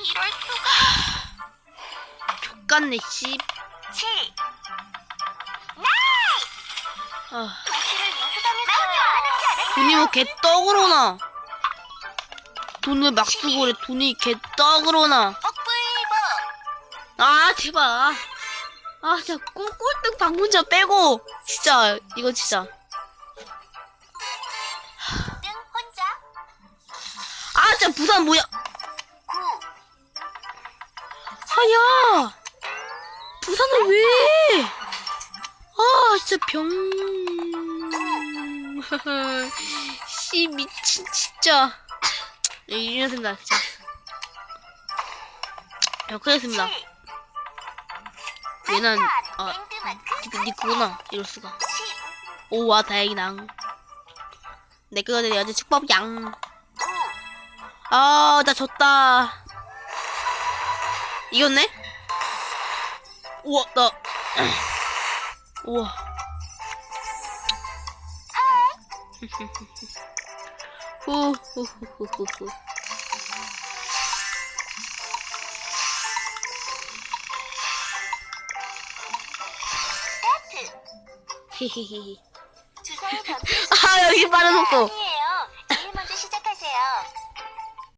이럴 수가. 족같네 씨. 7. 나이스! 아. 돈이 뭐 개떡으로나. 돈을 막 쓰고 그래 돈이 개떡으로나. 아 제발. 아 진짜 꼴, 꼴등 방문자 빼고 진짜 이거 진짜. 아 진짜 부산 뭐야? 아야 부산을 왜? 아 진짜 병. 씨 미친 진짜. 예, 이랬습니다 진짜. 역하겠습니다. 7. 얘는 아 랜드마크 니, 니 그구나 이럴 수가. 10. 오와 다행이다. 내 그거 내 여자 축법 양. 9. 아, 나 졌다. 이겼네? 우와, 나. 우와. 후후후후후. 스타트. 히히히. 주사위 던질 아, 여기 빠른 속도. 아니에요.